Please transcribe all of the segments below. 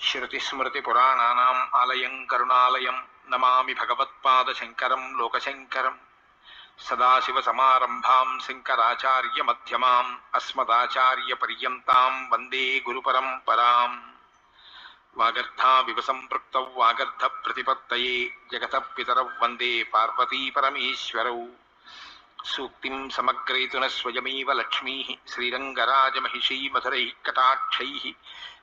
వాల్మీకికోకిలం శృతిస్మృతిపురాణానాम् ఆలయం కరుణాలయం నమామి భగవత్పాదశంకరం లోకశంకరం సదాశివసమారంభాం శంకరాచార్యమధ్యమాम् అస్మదాచార్యపర్యంతాం వందే గురుపరంపరాం వాగర్ధావివ సంపృక్త వాగర్ధ ప్రతిపత్తయే జగత పితరౌ వందే పార్వతీపరమేశ్వరౌ సూక్తిం సమగ్రయతున స్వయమేవ లక్ష్మీ శ్రీరంగరాజమహిషీ మధురై కటాక్షై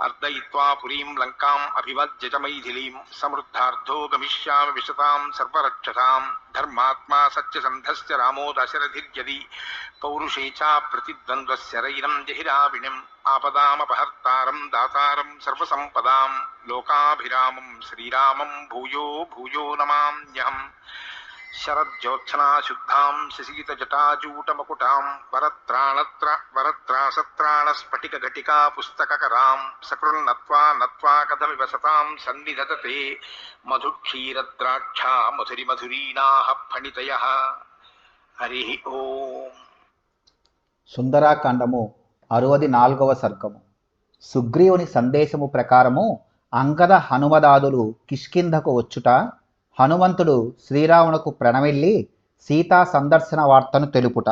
अर्दय्वा पुरीं लङ्काम् अभिवद्यजमैथिलीं समृद्धार्थो गमिष्यामि विशतां सर्वरक्षसां धर्मात्मा सत्यसन्धस्य रामो दशरथिर्यदि पौरुषे चा प्रतिद्वन्द्वस्य रैनं जहिराविणिम्। आपदामपहर्तारं दातारं सर्वसम्पदां लोकाभिरामं श्रीरामं भूयो भूयो नमाम्यहम्। శరజ్యోత్సనాశుద్ధాం శశీతజటాజూటమకుటాం వరత్రాణత్ర వరత్రాసత్రాణస్ఫటికఘటికా పుస్తకకరాం సకృన్నత్వా నత్వా కథమివ సతాం సన్నిధతతే మధుక్షీరద్రాక్షా మధురిమధురీణాః ఫణితయ హరి ఓం. సుందరాకాండము అరవది నాలుగవ సర్గము. సుగ్రీవుని సందేశము ప్రకారము అంగద హనుమదాదులు కిష్కింధకు వచ్చుట హనుమంతుడు శ్రీరామునకు ప్రణమిల్లి సీతా సందర్శన వార్తను తెలుపుట.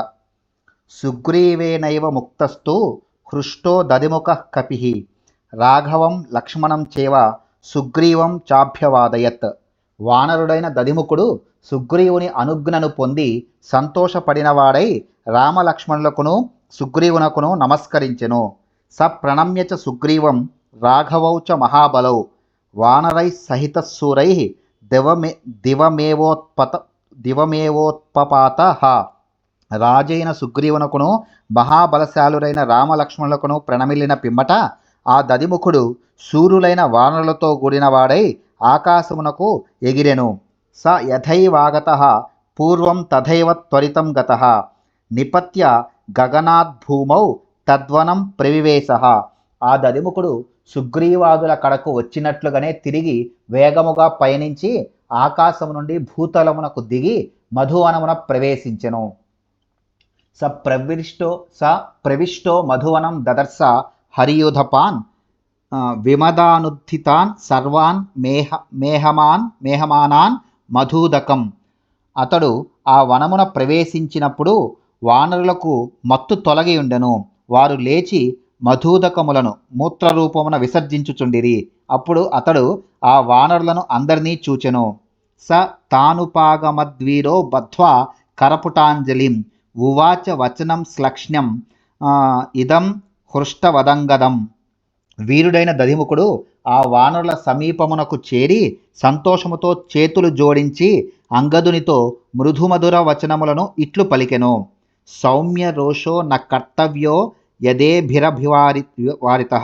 సుగ్రీవేనైవ ముక్తస్తు హృష్టో దదిముఖ కపి. రాఘవం లక్ష్మణం చేవ సుగ్రీవం చాభ్యవాదయత్. వానరుడైన దదిముఖుడు సుగ్రీవుని అనుజ్ఞను పొంది సంతోషపడినవాడై రామలక్ష్మణులకును సుగ్రీవునకును నమస్కరించెను. స ప్రణమ్య సుగ్రీవం రాఘవౌ చ మహాబలౌ. వానరై సహిత సూరై దివమే దివమేవోత్పత దివమేవోత్పపాత రాజైన సుగ్రీవునకును మహాబలశాలురైన రామలక్ష్మణులకును ప్రణమిల్లిన పిమ్మట ఆ దదిముఖుడు శూరులైన వానరులతో కూడినవాడై ఆకాశమునకు ఎగిరెను. స యథైవాగత పూర్వం తథైవ త్వరితం గత. నిపత్య గగనాద్భూమౌ తద్వనం ప్రవివేశ. ఆ దదిముఖుడు సుగ్రీవాదుల కడకు వచ్చినట్లుగానే తిరిగి వేగముగా పయనించి ఆకాశము నుండి భూతలమునకు దిగి మధువనమున ప్రవేశించెను. స ప్రవిష్టో స ప్రవిష్టో మధువనం దదర్శ హరియుధపాన్ విమదానుద్ధితాన్ సర్వాన్ మేహ మేహమాన్ మేహమానాన్ మధుదకం. అతడు ఆ వనమున ప్రవేశించినప్పుడు వానరులకు మత్తు తొలగి ఉండెను. వారు లేచి మధూదకములను మూత్రరూపమున విసర్జించుచుండిరి. అప్పుడు అతడు ఆ వానరులను అందరినీ చూచెను. స తానుపాగమద్వీరో బధ్వా కరపుటాంజలిం ఉవాచ వచనం శ్లక్ష్ణ్యం ఇదం హృష్టవదంగదం. వీరుడైన దధిముఖుడు ఆ వానరుల సమీపమునకు చేరి సంతోషముతో చేతులు జోడించి అంగదునితో మృదుమధుర వచనములను ఇట్లు పలికెను. సౌమ్య రోషో న కర్తవ్యో యదేభిరభివారి వారిత.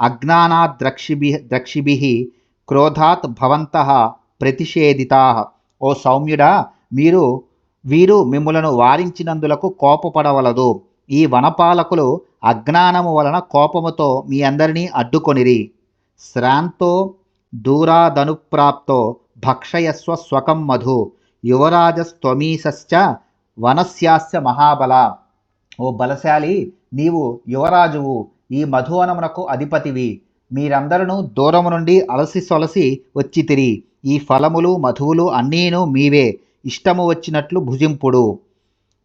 అజ్ఞానాద్రక్షిభి ద్రక్షిభి క్రోధాత్ భవంతః ప్రతిషేధితా. ఓ సౌమ్యుడా మీరు వీరు మిమ్ములను వారించినందులకు కోపపడవలదు. ఈ వనపాలకులు అజ్ఞానము వలన కోపముతో మీ అందరినీ అడ్డుకొనిరి. శ్రాంతో దూరాదనుప్రాప్తో భక్షయస్వ స్వకం మధు. యువరాజస్త్వమీశ్చ వనస్యాస్య మహాబల. ఓ బలశాలి నీవు యువరాజువు ఈ మధువనమునకు అధిపతివి. మీరందరూ దూరము నుండి అలసి సొలసి వచ్చితిరి ఈ ఫలములు మధువులు అన్నీను మీవే. ఇష్టము వచ్చినట్లు భుజింపుడు.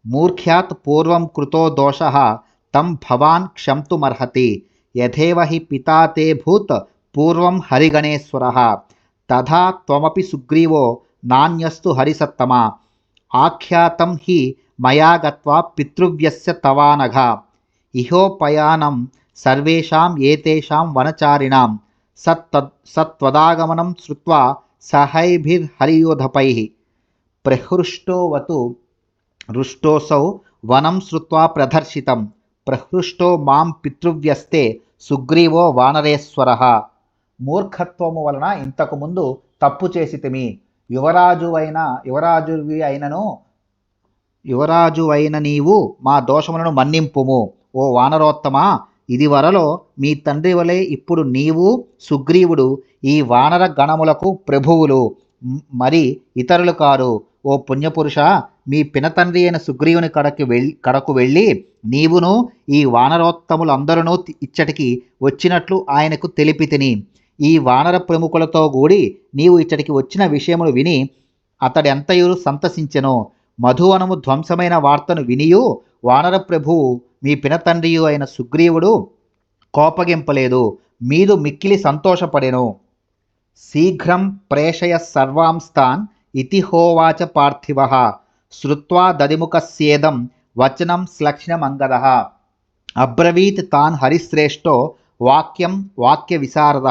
మూర్ఖ్యాత్ పూర్వం కృతో దోష తం భవాన్ క్షంతుమర్హతి. యథేవ హి పితా తే భూత్ పూర్వం హరిగణేశ్వర. తథా త్వమపి సుగ్రీవో నాణ్యస్తు హరిసత్తమ. ఆఖ్యాతం హి మయా గత్వా పితృవ్యస్య తవానఘ. ఇహోపయానం సర్వేషాం ఏతేషాం వనచారిణాం. సత్ సత్వదాగమనం శ్రుత్వా సహైభిర్హరియోధపై. ప్రహృష్టోవతు రుష్టోసౌ వనం శ్రుత్వా ప్రదర్శితం. ప్రహృష్టో మాం పితృవ్యస్తే సుగ్రీవో వానరేశ్వర. మూర్ఖత్వము వలన ఇంతకుముందు తప్పు చేసితిమి. యువరాజు అయిన యువరాజువి అయినను యువరాజు అయిన నీవు మా దోషములను మన్నింపుము. ఓ వానరోత్తమా ఇది వరలో మీ తండ్రి వలె ఇప్పుడు నీవు సుగ్రీవుడు ఈ వానర గణములకు ప్రభువులు. మరి ఇతరులు కారు. ఓ పుణ్యపురుష మీ పినతండ్రి అయిన సుగ్రీవుని కడకి వెళ్ళి కడకు వెళ్ళి నీవును ఈ వానరోత్తములందరూ ఇచ్చటికి వచ్చినట్లు ఆయనకు తెలిపితిని ఈ వానర ప్రముఖులతో కూడి నీవు ఇచ్చటికి వచ్చిన విషయములు విని అతడెంతయు సంతసించెను. మధువనము ధ్వంసమైన వార్తను వినియు వానరప్రభువు మీ పినతండ్రియు అయిన సుగ్రీవుడు కోపగింపలేదు మీదు మిక్కిలి సంతోషపడెను. శీఘ్రం ప్రేషయ సర్వాంస్తాన్ ఇతిహోవాచ పార్థివ శ్రుత్వా దదిముఖస్యేదం వచనం శ్లక్ష్ణమంగద అబ్రవీత్ తాన్ హరిశ్రేష్టో వాక్యం వాక్య విశారద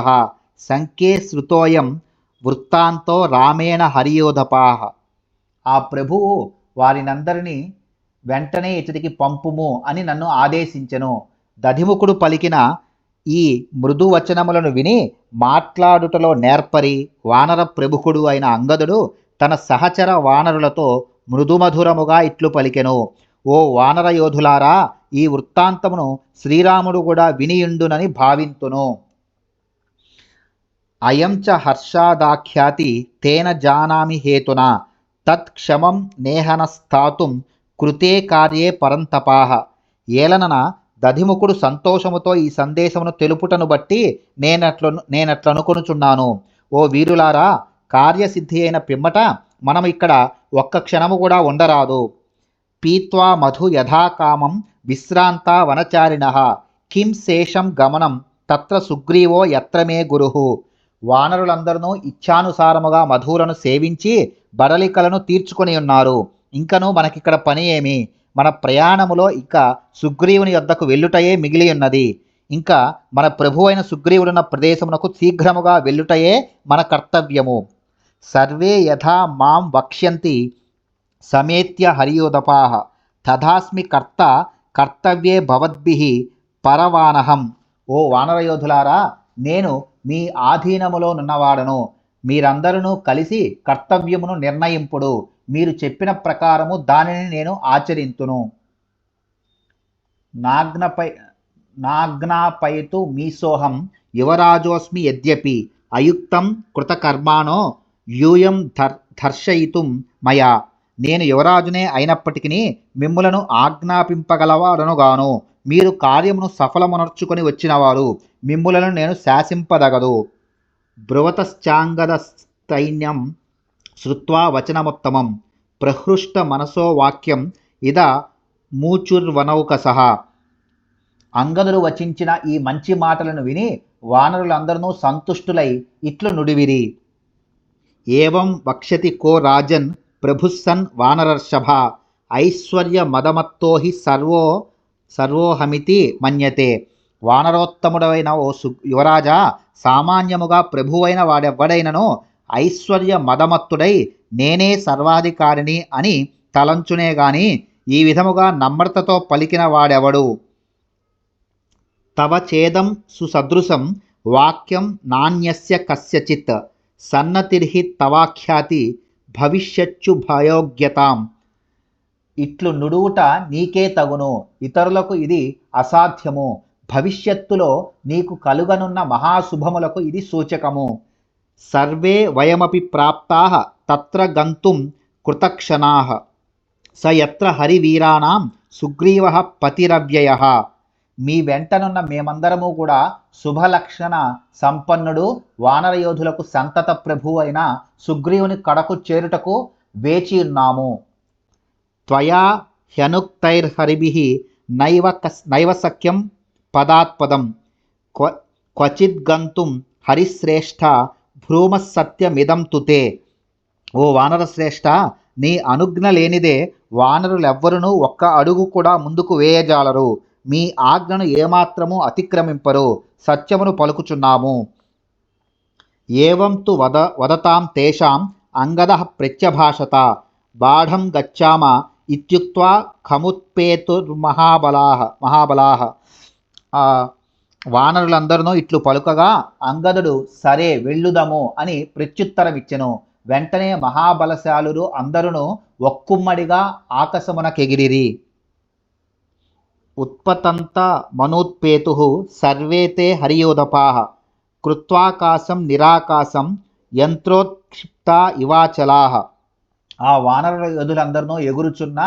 సంకే శృతోయం వృత్తాంతో రామేణ హరియోధపా. ఆ ప్రభువు వారినందరినీ వెంటనే ఇతడికి పంపుము అని నన్ను ఆదేశించెను. దధిముఖుడు పలికిన ఈ మృదువచనములను విని మాట్లాడుటలో నేర్పరి వానర ప్రముఖుడు అయిన అంగదుడు తన సహచర వానరులతో మృదుమధురముగా ఇట్లు పలికెను. ఓ వానర యోధులారా ఈ వృత్తాంతమును శ్రీరాముడు కూడా వినియుండునని భావింతును. అయం చ హర్షాదాఖ్యాతి తేన జానామి హేతున. తత్క్షమం నేహనస్థాతుం కృతే కార్యే పరంతపాహ ఏలనన దధిముఖుడు సంతోషముతో ఈ సందేశమును తెలుపుటను బట్టి నేనట్లు నేనట్లనుకొనుచున్నాను. ఓ వీరులారా కార్యసిద్ధి అయిన పిమ్మట మనం ఇక్కడ ఒక్క క్షణము కూడా ఉండరాదు. పీత్వా మధు యథాకామం విశ్రాంత వనచారిణ. కిం శేషం గమనం తత్ర సుగ్రీవో యత్రమే గురు. గురుహు వానరులందరూ ఇచ్ఛానుసారముగా మధువులను సేవించి బడలికలను తీర్చుకొని ఉన్నారు. ఇంకను మనకిక్కడ పని ఏమి? మన ప్రయాణములో ఇక సుగ్రీవుని యొద్దకు వెళ్ళుటయే మిగిలి ఉన్నది. ఇంకా మన ప్రభు అయిన సుగ్రీవుడున్న ప్రదేశమునకు శీఘ్రముగా వెళ్ళుటయే మన కర్తవ్యము. సర్వే యథా మాం వక్ష్యంతి సమేత్య హరియోదపాహ తథాస్మి కర్త కర్తవ్యే భవద్భి పరవానహం. ఓ వానరయోధులారా నేను మీ ఆధీనములో నున్నవాడను. మీరందరూ కలిసి కర్తవ్యమును నిర్ణయింపుడు. మీరు చెప్పిన ప్రకారము దానిని నేను ఆచరింతును. నాగ్నపై మీ మీసోహం యువరాజోస్మి యద్యపి. అయుక్తం కృతకర్మాణో యూయం ధర్ దర్శయితుం మయా. నేను యువరాజునే అయినప్పటికీ మిమ్ములను ఆజ్ఞాపింపగలవాడనుగాను. మీరు కార్యమును సఫలమునర్చుకొని వచ్చినవారు. మిమ్ములను నేను శాసింపదగదు. బ్రువతశ్చాంగదస్తైన్యం శృత్వా వచనముత్తమం. ప్రహృష్ట మనసో వాక్యం ఇద మూచుర్వనౌకస. అంగదుడు వచించిన ఈ మంచి మాటలను విని వానరులందరూ సంతుష్టులై ఇట్లు నుడివిరి. ఏవం వక్షతి కో రాజన్ ప్రభుస్సన్ వానరర్షభ. ఐశ్వర్య మదమత్తో హి సర్వో సర్వోహమితి మన్యతే. వానరోత్తముడైన ఓ సు యువరాజా సామాన్యముగా ప్రభువైన వాడెవ్వడైనను ఐశ్వర్య మదమత్తుడై నేనే సర్వాధికారిని అని తలంచునే గాని ఈ విధముగా నమ్రతతో పలికిన వాడెవడు? తవ చేదం సుసదృశం వాక్యం నాణ్యస్య కస్యచిత్ సన్నతిర్హి తవాఖ్యాతి భవిష్యచ్చు భయోగ్యతాం. ఇట్లు నుడువుట నీకే తగును ఇతరులకు ఇది అసాధ్యము. భవిష్యత్తులో నీకు కలుగనున్న మహాశుభములకు ఇది సూచకము. సర్వే వయమపి ప్రాప్తా తత్ర గంతుం కృతక్షణా. స ఎత్ర హరివీరాణం సుగ్రీవ పతిరవ్యయ. మీ వెంటనున్న మేమందరము కూడా శుభలక్షణ సంపన్నుడు వానరయోధులకు సంతత ప్రభు అయిన సుగ్రీవుని కడకు చేరుటకు వేచి ఉన్నాము. త్వయా హ్యనుక్తైర్హరిభిః నైవ కస్ నైవ సఖ్యం పదాత్పదం. క్వ క్వచిద్ గంతుం హరిశ్రేష్ఠ భ్రూమసత్యమిదం తుతే. ఓ వానరశ్రేష్ఠ నీ అనుజ్ఞ లేనిదే వానరులెవ్వరునూ ఒక్క అడుగు కూడా ముందుకు వేయజాలరు. మీ ఆజ్ఞను ఏమాత్రము అతిక్రమింపరు. సత్యమును పలుకుచున్నాము. ఏవం తు వద వదతాం తేషాం అంగద ప్రత్యభాషత. బాఢం గచ్చామ ఇత్యుక్వా ఖముత్పేతుర్మహాబలా మహాబలా ఆ వానరులందరూ ఇట్లు పలుకగా అంగదుడు సరే వెళ్ళుదము అని ప్రత్యుత్తరమిచ్చెను. వెంటనే మహాబలశాలురు అందరును ఒక్కుమ్మడిగా ఆకాశమునకెగిరిరి. ఉత్పతంత మనోత్పేతు సర్వేతే హరియోదపాహ కృత్వాకాశం నిరాకాశం యంత్రోత్క్షిప్త ఇవాచలాహ ఆ వానర యోధులందరినూ ఎగురుచున్న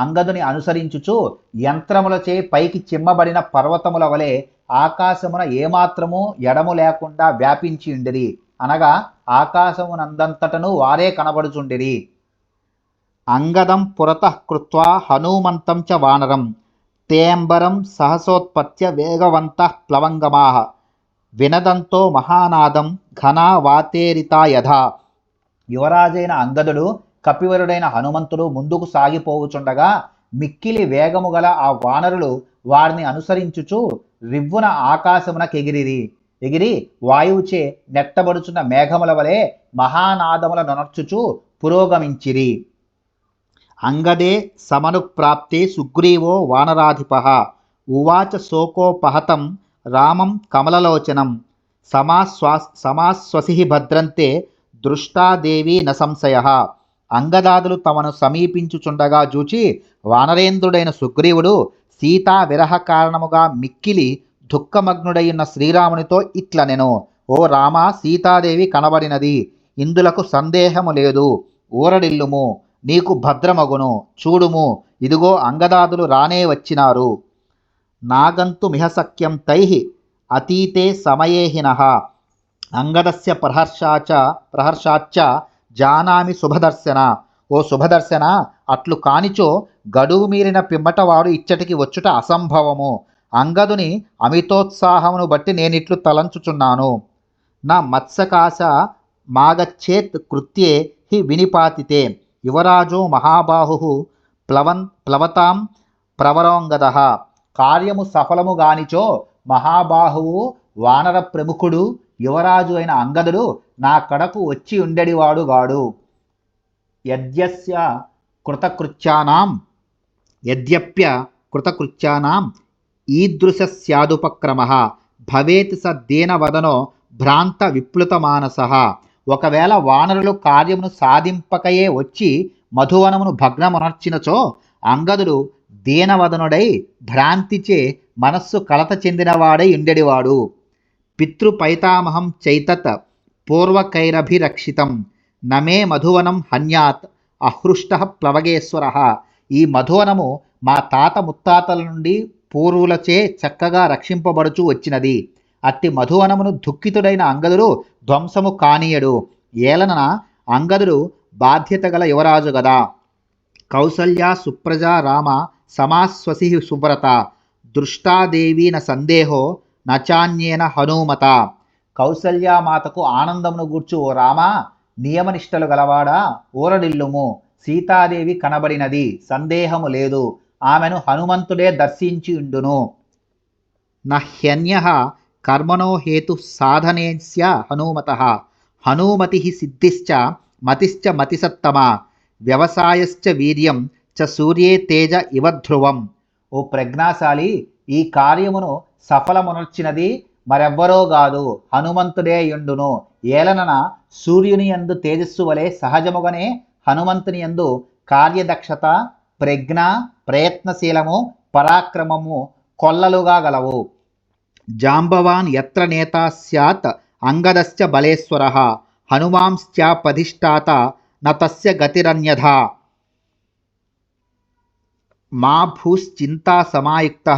అంగదుని అనుసరించుచు యంత్రములచే పైకి చిమ్మబడిన పర్వతముల వలె ఆకాశమున ఏమాత్రము ఎడము లేకుండా వ్యాపించి ఉండిరి. అనగా ఆకాశమునందంతటను వారే కనబడుచుండిరి. అంగదం పురత కృత్వా హనుమంతం చ వానరం. తేంబరం సహసోత్పత్య వేగవంతః ప్లవంగమా. వినదంతో మహానాదం ఘనా వాతేరితా యథా. యువరాజైన అంగదుడు కపివరుడైన హనుమంతుడు ముందుకు సాగిపోవుచుండగా మిక్కిలి వేగము గల ఆ వానరులు వారిని అనుసరించుచు రివ్వున ఆకాశమునకెగిరిరి ఎగిరి వాయువుచే నెట్టబడుచున్న మేఘముల వలె మహానాదముల నొనర్చుచు పురోగమించిరి. అంగదే సమనుప్రాప్తే సుగ్రీవో వానరాధిప. ఉవాచ శోకోపహతం రామం కమలలోచనం. సమాశ్వా సమాశ్వసి భద్రంతే దృష్టాదేవి న సంశయ. అంగదాదులు తమను సమీపించుచుండగా చూచి వానరేంద్రుడైన సుగ్రీవుడు సీతా విరహ కారణముగా మిక్కిలి దుఃఖమగ్నుడైన శ్రీరామునితో ఇట్లనెను ఓ రామ సీతాదేవి కనబడినది ఇందులకు సందేహము లేదు ఊరడిల్లుము నీకు భద్రమగును చూడుము ఇదిగో అంగదాదులు రానే వచ్చినారు. నాగంతు మిహసఖ్యం తై అతీతే సమయేహినః అంగదస్య ప్రహర్షాచ ప్రహర్షాచ్చ జానామి శుభదర్శన. ఓ శుభదర్శన అట్లు కానిచో గడువు మీరిన పిమ్మట వాడు ఇచ్చటికి వచ్చుట అసంభవము. అంగదుని అమితోత్సాహమును బట్టి నేనిట్లు తలంచుచున్నాను. నా మత్స్యకాశ మాగచ్చేత్ కృత్యే హి వినిపాతితే. యువరాజో మహాబాహు ప్లవన్ ప్లవతాం ప్రవరోంగద. కార్యము సఫలము గానిచో మహాబాహువు వానర ప్రముఖుడు యువరాజు అయిన అంగదుడు నా కడకు వచ్చి ఉండెడివాడు గాడు. యద్యస్య కృతకృత్యానాం యద్యప్య కృతకృత్యానాం ఈదృశస్యాదుపక్రమ భవేత్ స దీనవదనో భ్రాంత విప్లుతమానస. ఒకవేళ వానరులు కార్యమును సాధింపకయే వచ్చి మధువనమును భగ్నమునర్చినచో అంగదుడు దీనవదనుడై భ్రాంతిచే మనస్సు కలత చెందినవాడై ఉండెడివాడు. పితృపైతామహం చైతత్ పూర్వకైరభిరక్షితం. నమే మధువనం హన్యాత్. అహృష్ట ప్లవగేశ్వర. ఈ మధువనము మా తాత ముత్తాతల నుండి పూర్వులచే చక్కగా రక్షింపబడుచు వచ్చినది. అట్టి మధువనమును దుఃఖితుడైన అంగదుడు ధ్వంసము కానీయడు. ఏలన అంగదుడు బాధ్యత గల యువరాజు గదా. కౌసల్య సుప్రజ రామ సమాస్వసి సువ్రత. దృష్టాదేవీన సందేహో నచాన్యేన హనుమత. కౌసల్యామాతకు ఆనందమును గూర్చు ఓ రామ నియమనిష్టలు గలవాడా? ఊరడిల్లుము. సీతాదేవి కనబడినది. సందేహము లేదు. ఆమెను హనుమంతుడే దర్శించి ఉండును. నహ్యన్య కర్మణో హేతు సాధనేస్య హనుమత. హనుమతి సిద్ధిశ్చ మతిశ్చ మతిసత్తమ. వ్యవసాయశ్చ వీర్యం చ సూర్యే తేజ ఇవ ధ్రువం. ఓ ప్రజ్ఞాశాలి ఈ కార్యమును సఫలమునర్చినది మరెవ్వరో గాదు హనుమంతుడే యుండును ఏలనన సూర్యుని యందు తేజస్సు వలె సహజముగానే హనుమంతుని యందు కార్యదక్షత ప్రజ్ఞ ప్రయత్నశీలము పరాక్రమము కొల్లలుగా గలవు జాంబవాన్ ఎత్ర నేత స్యాత్ అంగదశ్చ బలేశ్వర హనుమాంశ్చాపధిష్టాత న తస్య గతిరన్యథా మా భూశ్చింతా సమాయుక్త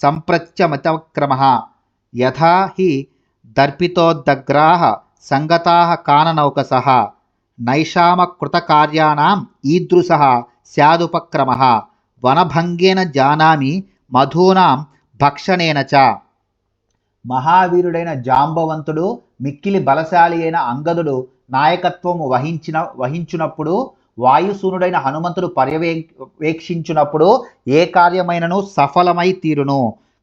సంప్రత్యమతక్రమ యథా హి దర్పితోద్దగ్రా సంగతా కాననౌకస నైషామకృతకార్యాణం ఈదృశ స్యాదుపక్రమ వనభంగేన జానామి మధూనాం భక్షణేన చ. మహావీరుడైన జాంబవంతుడు మిక్కిలి బలశాలి అయిన అంగదుడు నాయకత్వము వహించిన వహించునప్పుడు వాయుసూనుడైన హనుమంతుడు పర్యవేక్షించునప్పుడు ఏ కార్యమైనను సఫలమై తీరును.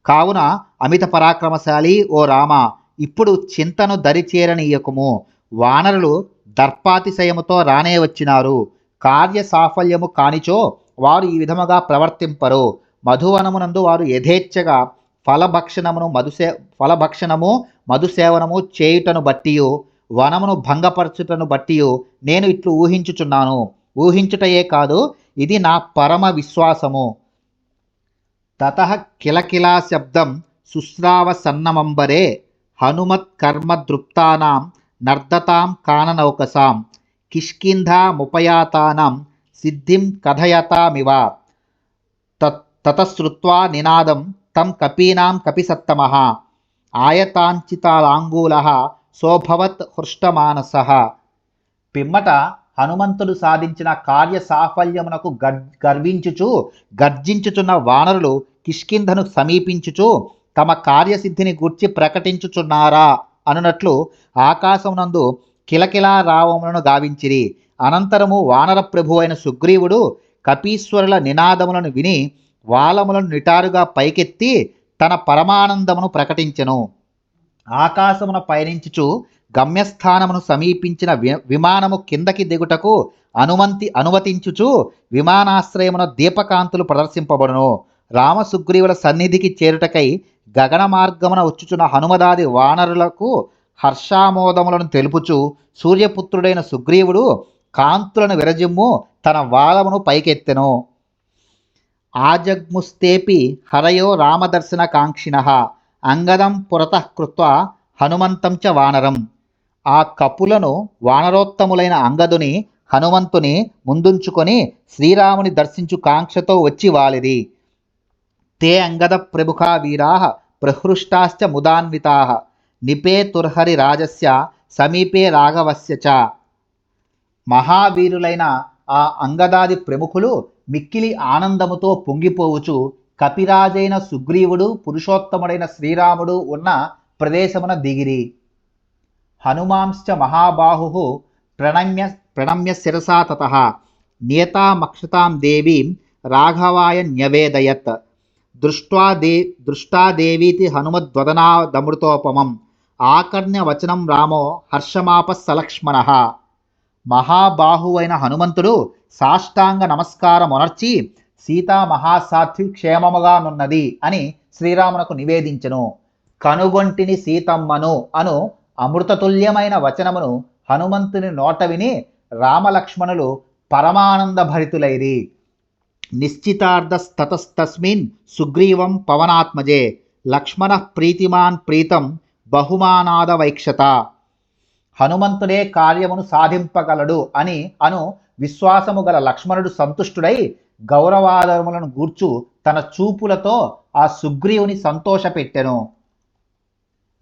కావున అమిత పరాక్రమశాలి ఓ రామ ఇప్పుడు చింతను దరిచేరనీయకుము. వానరులు దర్పాతిశయముతో రానే వచ్చినారు. కార్య సాఫల్యము కానిచో వారు ఈ విధముగా ప్రవర్తింపరు. మధువనమునందు వారు యథేచ్ఛగా ఫలభక్షణమును మధుసే ఫలభక్షణము మధుసేవనము చేయుటను బట్టియు వనమును భంగపరచుటను బట్టియు నేను ఇట్లు ఊహించుచున్నాను. ఊహించుటయే కాదు ఇది నా పరమ విశ్వాసము. తత కిలకిలా శబ్దం శుశ్రావ సన్నమంబరే హనుమత్కర్మదృప్తానాం నర్దతాం కాననౌకసాం కిష్కింధాముపయాతానాం సిద్ధిం కథయతామివ తతశ్రుత్వా నినాదం తం కపీనాం కపిసత్తమ ఆయతాంచితాలాంగూల సోభవత్ హృష్టమానస పిమ్మట హనుమంతుడు సాధించిన కార్య సాఫల్యమునకు గర్ గర్వించుచు గర్జించుచున్న వానరులు కిష్కింధను సమీపించుచు తమ కార్యసిద్ధిని గూర్చి ప్రకటించుచున్నారా? అనునట్లు ఆకాశమునందు కిలకిలా రావములను గావించిరి. అనంతరము వానర ప్రభువైన సుగ్రీవుడు కపీశ్వరుల నినాదములను విని వాలములను నిటారుగా పైకెత్తి తన పరమానందమును ప్రకటించెను. ఆకాశమున పయనించుచు గమ్యస్థానమును సమీపించిన వి విమానము కిందకి దిగుటకు అనుమంతి అనుమతించుచు విమానాశ్రయమున దీపకాంతులు ప్రదర్శింపబడును. రామసుగ్రీవుల సన్నిధికి చేరుటకై గగన మార్గమున వచ్చుచున్న హనుమదాది వానరులకు హర్షామోదములను తెలుపుచు సూర్యపుత్రుడైన సుగ్రీవుడు కాంతులను విరజిమ్ము తన వాలమును పైకెత్తెను. ఆజగ్ముస్తేపి హరయో రామదర్శన కాంక్షిణ అంగదం పురతః కృత్వా హనుమంతం చ వానరం. ఆ కపులను వానరోత్తములైన అంగదుని హనుమంతుని ముందుంచుకొని శ్రీరాముని దర్శించు కాంక్షతో వచ్చి వాలిది తే అంగద ప్రముఖా వీరా ప్రహృష్టాశ్చ ముదాన్వితా. నిపేతుర్హరి రాజస్య సమీపే రాఘవస్య చ. మహావీరులైన ఆ అంగదాది ప్రముఖులు మిక్కిలి ఆనందముతో పొంగిపోవుచు కపిరాజైన సుగ్రీవుడు పురుషోత్తముడైన శ్రీరాముడు ఉన్న ప్రదేశమున దిగిరి. హనుమాంశ్చ మహాబాహు ప్రణమ్య ప్రణమ్య శిరసా తత. నియతామక్షతాం దేవీం రాఘవాయ న్యవేదయత్. దృష్ట్వా దే దృష్టాదేవీతి హనుమద్వదనాదమృతోపమం. ఆకర్ణ్యవచనం రామో హర్షమాపస్సలక్ష్మణ మహాబాహువైన హనుమంతుడు సాష్టాంగ నమస్కారమునర్చి సీతా మహాసాధ్వి క్షేమముగానున్నది అని శ్రీరామునకు నివేదించెను. కనుగొంటిని సీతమ్మను అను అమృతతుల్యమైన వచనమును హనుమంతుని నోట విని రామలక్ష్మణులు పరమానంద భరితులైరి నిశ్చితార్థస్తతస్తస్మిన్ సుగ్రీవం పవనాత్మజే. లక్ష్మణ ప్రీతిమాన్ ప్రీతం బహుమానాద వైక్షత. హనుమంతుడే కార్యమును సాధింపగలడు అని అను విశ్వాసము గల లక్ష్మణుడు సంతుష్టుడై గౌరవాదరములను గూర్చు తన చూపులతో ఆ సుగ్రీవుని సంతోషపెట్టెను.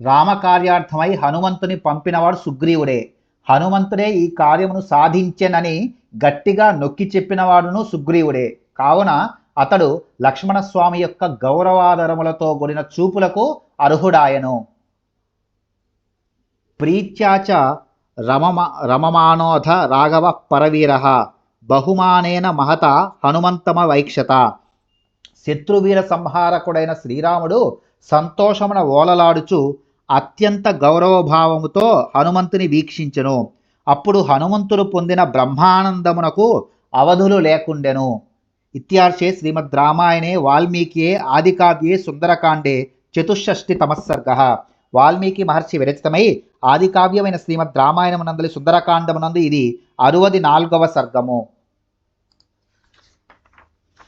రామకార్యార్థమై హనుమంతుని పంపినవాడు సుగ్రీవుడే. హనుమంతుడే ఈ కార్యమును సాధించెనని గట్టిగా నొక్కి చెప్పినవాడును సుగ్రీవుడే. కావున అతడు లక్ష్మణస్వామి యొక్క గౌరవాదరములతో కూడిన చూపులకు అర్హుడాయను. ప్రీత్యాచ రమమ రమమానోధ రాఘవ పరవీర బహుమానేన మహత హనుమంతమ వైక్షత. శత్రువీర సంహారకుడైన శ్రీరాముడు సంతోషమున ఓలలాడుచు అత్యంత గౌరవభావముతో హనుమంతుని వీక్షించెను. అప్పుడు హనుమంతుడు పొందిన బ్రహ్మానందమునకు అవధులు లేకుండెను. ఇత్యార్షే శ్రీమద్ రామాయణే వాల్మీకియే ఆదికావ్యే సుందరకాండే చతుషష్టి తమస్సర్గ. వాల్మీకి మహర్షి విరచితమై ఆదికావ్యమైన శ్రీమద్ రామాయణమునందలి సుందరకాండమునందు ఇది అరువది నాలుగవ సర్గము.